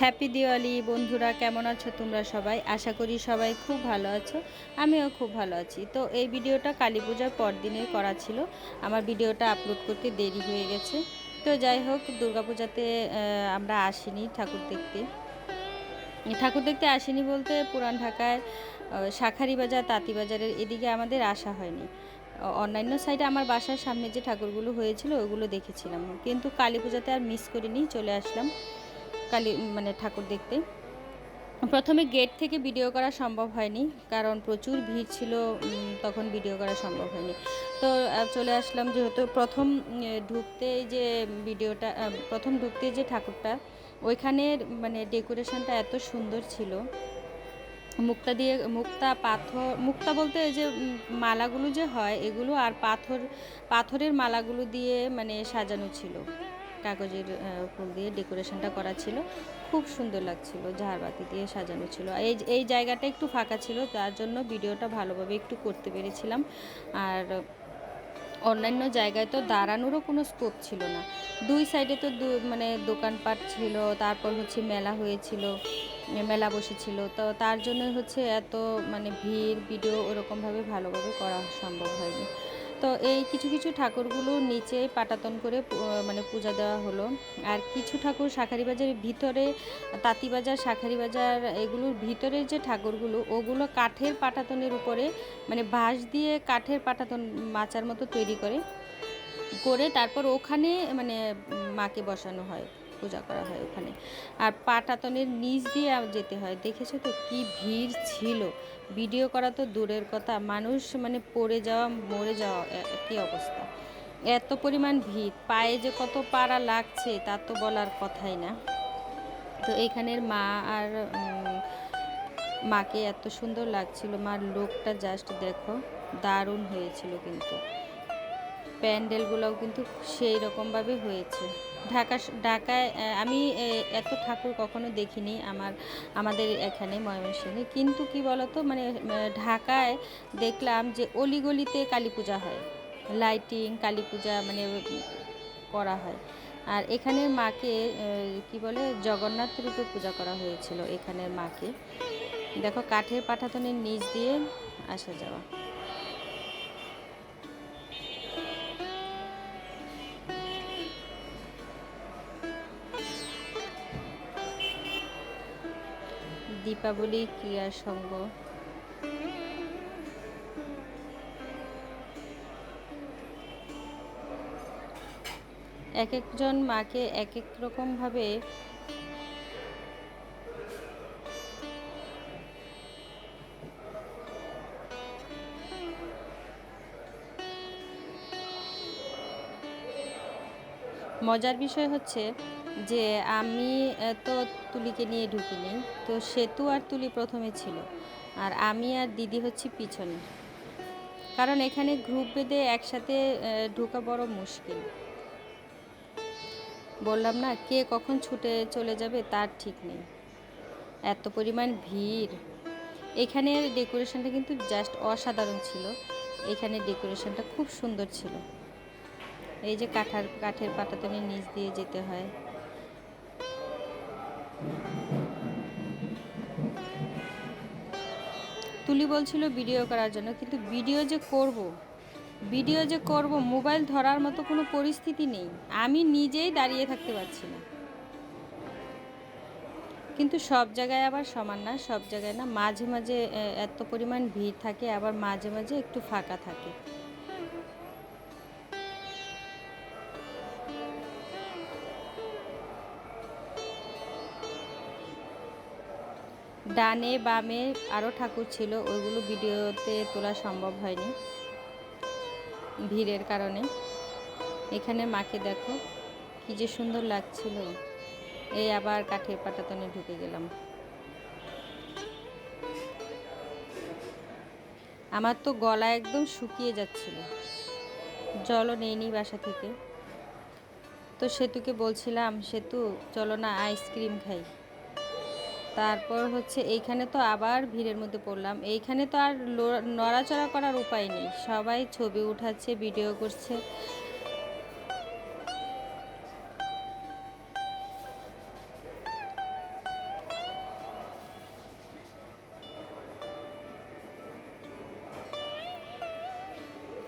Happy Diwali বন্ধুরা, কেমন আছো তোমরা সবাই? আশা করি সবাই খুব ভালো আছো, আমিও খুব ভালো আছি। তো এই ভিডিওটা কালী পূজার পর দিনের করা ছিল। আমার ভিডিওটা আপলোড করতে দেরি হয়ে গেছে। তো যাই হোক দুর্গাপূজাতে আমরা আসিনি ঠাকুর দেখতে। ঠাকুর দেখতে আসিনি বলতে পুরান ঢাকায় শাখারি বাজার তাঁতিবাজারের এদিকে আমাদের আসা হয়নি। অন্যান্য সাইডে আমার বাসার সামনে যে ঠাকুরগুলো হয়েছিল, ওগুলো দেখেছিলাম। কিন্তু কালী পূজাতে আর মিস করিনি, চলে আসলাম। কালী মানে ঠাকুর দেখতে। প্রথমে গেট থেকে ভিডিও করা সম্ভব হয়নি, কারণ প্রচুর ভিড় ছিল তখন ভিডিও করা সম্ভব হয়নি। তো চলে আসলাম যেহেতু প্রথম ঢুকতে যে ভিডিওটা প্রথম ঢুকতে যে ঠাকুরটা ওইখানের মানে ডেকোরেশনটা এত সুন্দর ছিল। মুক্তা দিয়ে মুক্তা পাথর মুক্তা বলতে যে মালাগুলো যে হয়, এগুলো আর পাথর, পাথরের মালাগুলো দিয়ে মানে সাজানো ছিল। কাগজের ফুল দিয়ে ডেকোরেশনটা করা ছিল। খুব সুন্দর লাগছিল ঝাড়বাতি দিয়ে সাজানো ছিল। এই এই জায়গাটা একটু ফাঁকা ছিল, তার জন্য ভিডিওটা ভালোভাবে একটু করতে পেরেছিলাম। আর অন্যান্য জায়গায় তো দাঁড়ানোরও কোনো স্কোপ ছিল না। দুই সাইডে তো দু মানে দোকানপাট ছিল, তারপর হচ্ছে মেলা হয়েছিল, মেলা বসেছিল। তো তার জন্য হচ্ছে এত মানে ভিড়, ভিডিও ওরকমভাবে ভালোভাবে করা সম্ভব হয়নি। তো এই কিছু কিছু ঠাকুরগুলো নিচে পাটাতন করে মানে পূজা দেওয়া হলো। আর কিছু ঠাকুর শাখারি বাজারের ভিতরে তাঁতিবাজার শাখারি বাজার, এগুলোর ভিতরের যে ঠাকুরগুলো, ওগুলো কাঠের পাটাতনের উপরে মানে বাঁশ দিয়ে কাঠের পাটাতন মাচার মতো তৈরি করে করে তারপর ওখানে মানে মাকে বসানো হয়। পূজা করা হয় ওখানে। আর পাটাতনের নিচ দিয়ে যেতে হয়। দেখেছ তো কি ভিড় ছিল? ভিডিও করা তো দূরের কথা। মানুষ মানে পড়ে যাওয়া, মরে যাওয়া কি অবস্থা? এত পরিমাণ ভিড়। পায়ে যে কত পাড়া লাগছে, তা তো বলার কথাই না। তো এখানের মা আর মাকে এত সুন্দর লাগছিল। মার লোকটা জাস্ট দেখো, দারুণ হয়েছিল কিন্তু। প্যান্ডেলগুলোও কিন্তু সেই রকমভাবে হয়েছে। ঢাকা ঢাকায় আমি এত ঠাকুর কখনো দেখিনি আমার, আমাদের এখানে ময়মনসিংহে। কিন্তু কি বলতো মানে ঢাকায় দেখলাম যে অলিগলিতে কালী পূজা হয়। লাইটিং, কালী পূজা মানে করা হয়। আর এখানের মাকে কি বলে, জগন্নাথ রূপে পূজা করা হয়েছিল এখানের মাকে। দেখো, কাঠের পাঠাতনের নিচ দিয়ে আসা যাওয়া। দীপাবলি ক্রিয়া সংঘ এক একজন মাকে এক এক রকমভাবে মজার বিষয় হচ্ছে যে আমি তো তুলিকে নিয়ে ঢুকিনি, তো সেতু আর তুলি প্রথমে ছিল, আর আমি আর দিদি হচ্ছি পিছনে। কারণ এখানে গ্রুপ বেঁধে একসাথে ঢোকা বড় মুশকিল। বললাম, না, কে কখন ছুটে চলে যাবে তার ঠিক নেই। এত পরিমাণ ভিড়। এখানের ডেকোরেশনটা কিন্তু জাস্ট অসাধারণ ছিল। এখানে ডেকোরেশনটা খুব সুন্দর ছিল। এই যে কাঠার কাঠের পাটাতনের নিচ দিয়ে যেতে হয়। তুলি বলছিল ভিডিও করার জন্য, কিন্তু ভিডিও যে করব। ভিডিও যে করব মোবাইল ধরার মতো কোনো পরিস্থিতি নেই আমি নিজেই দাঁড়িয়ে থাকতে পারছি না কিন্তু সব জায়গায় আবার সমান না, সব জায়গায় না, মাঝে মাঝে এত পরিমাণ ভিড় থাকে, আবার মাঝে মাঝে একটু ফাঁকা থাকে ডানে বামে আরও ঠাকুর ছিল, ওইগুলো ভিডিওতে তোলা সম্ভব হয়নি ভিড়ের কারণে। এখানে মাকে দেখো, কি যে সুন্দর লাগছিল। এই আবার কাঠের পাটাতনে ঢুকে গেলাম। আমার তো গলা একদম শুকিয়ে যাচ্ছিল। জলও নেইনি বাসা থেকে। তো সেতুকে বলছিলাম, সেতু, চলো না আইসক্রিম খাই। তারপর হচ্ছে এইখানে তো আবার ভিড়ের মধ্যে পড়লাম। এইখানে তো আর নড়াচড়া করার উপায় নেই। সবাই ছবি উঠাচ্ছে ভিডিও করছে।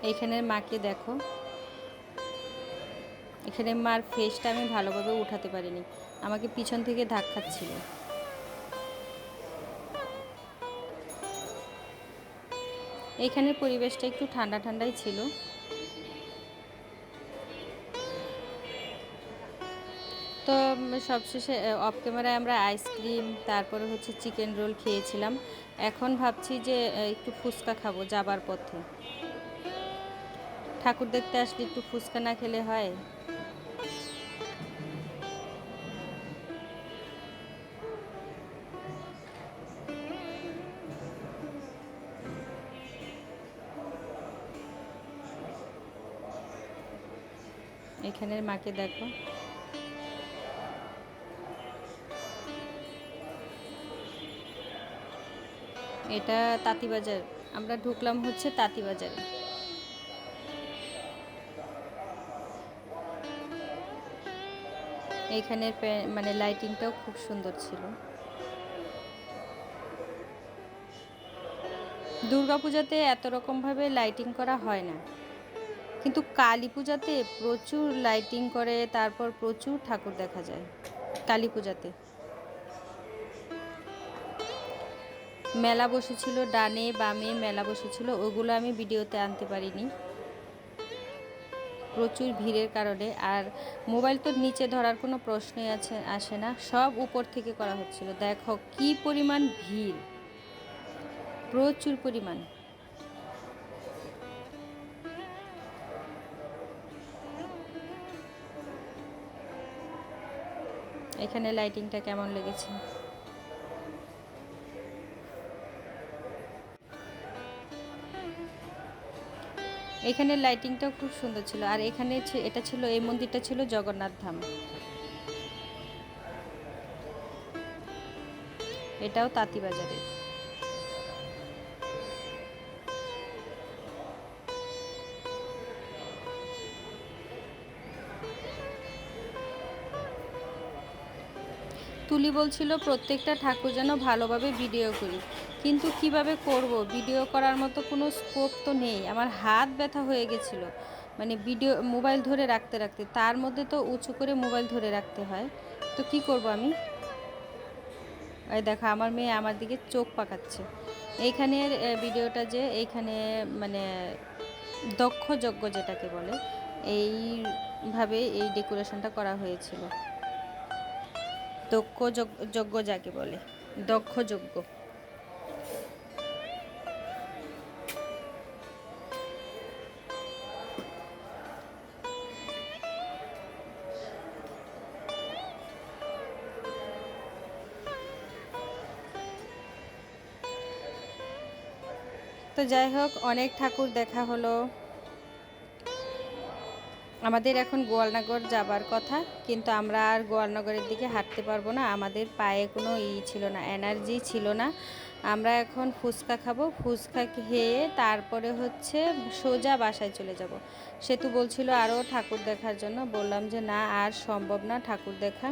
এইখানের মাকে দেখো। এখানে মার ফেসটা আমি ভালোভাবে উঠাতে পারিনি। আমাকে পিছন থেকে ধাক্কাচ্ছিল। এখানের পরিবেশটা একটু ঠান্ডা ঠান্ডাই ছিল। তো সবশেষে অফ ক্যামেরায় আমরা আইসক্রিম তারপরে হচ্ছে চিকেন রোল খেয়েছিলাম। এখন ভাবছি যে একটু ফুচকা খাব যাবার পথে। ঠাকুর দেখতে আসলে একটু ফুচকা না খেলে হয়? এখানের মাকে দেখো। এটা তাঁতিবাজার। আমরা ঢুকলাম হচ্ছে তাঁতিবাজারে। এইখানের পে- মানে লাইটিংটাও খুব সুন্দর ছিল। দুর্গাপূজাতে এত রকমভাবে লাইটিং করা হয় না। কিন্তু কালী পূজাতে প্রচুর লাইটিং করে, তারপর প্রচুর ঠাকুর দেখা যায় কালী পূজাতে মেলা বসেছিল ডানে বামে মেলা বসেছিল, ওগুলো আমি ভিডিওতে আনতে পারিনি। প্রচুর ভিড়ের কারণে, আর মোবাইল তো নিচে ধরার কোনো প্রশ্নই আছে, আসে না, সব উপর থেকে করা হচ্ছিল। দেখো কি পরিমাণ ভিড়, প্রচুর পরিমাণ। এখানে লাইটিংটা কেমন লেগেছে? এখানে লাইটিংটাও খুব সুন্দর ছিল। আর এখানে এটা ছিল, এই মন্দিরটা ছিল জগন্নাথ ধাম। এটাও তাঁতিবাজারের তুলি বলছিল, প্রত্যেকটা ঠাকুর যেন ভালোভাবে ভিডিও করি। কিন্তু কীভাবে করব? ভিডিও করার মতো কোনো স্কোপ তো নেই। আমার হাত ব্যথা হয়ে গেছিল। মানে ভিডিও মোবাইল ধরে রাখতে রাখতে। তার মধ্যে তো উঁচু করে মোবাইল ধরে রাখতে হয়। তো কি করব আমি? এই দেখো, আমার মেয়ে আমার দিকে চোখ পাকাচ্ছে। এইখানের ভিডিওটা যে এইখানে মানে দক্ষ যজ্ঞ যেটাকে বলে, এইভাবে এই ডেকোরেশনটা করা হয়েছিল। দক্ষ যজ্ঞ- যাকে বলে দক্ষ যজ্ঞ তো যাই হোক অনেক ঠাকুর দেখা হলো। আমাদের এখন গোয়ালনগর যাবার কথা, কিন্তু আমরা আর গোয়ালনগরের দিকে হাঁটতে পারব না। আমাদের পায়ে কোনো ই ছিল না, এনার্জি ছিল না। আমরা এখন ফুচকা খাব, ফুচকা খেয়ে তারপরে হচ্ছে সোজা বাসায় চলে যাব। সেতু বলছিল আরও ঠাকুর দেখার জন্য। বললাম যে না, আর সম্ভব না ঠাকুর দেখা।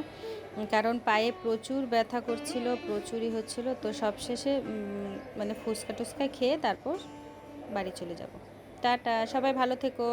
কারণ পায়ে প্রচুর ব্যথা করছিল, প্রচুরই হচ্ছিল। তো সবশেষে মানে ফুচকা টুচকা খেয়ে তারপর বাড়ি চলে যাব। টাটা, সবাই ভালো থেকো।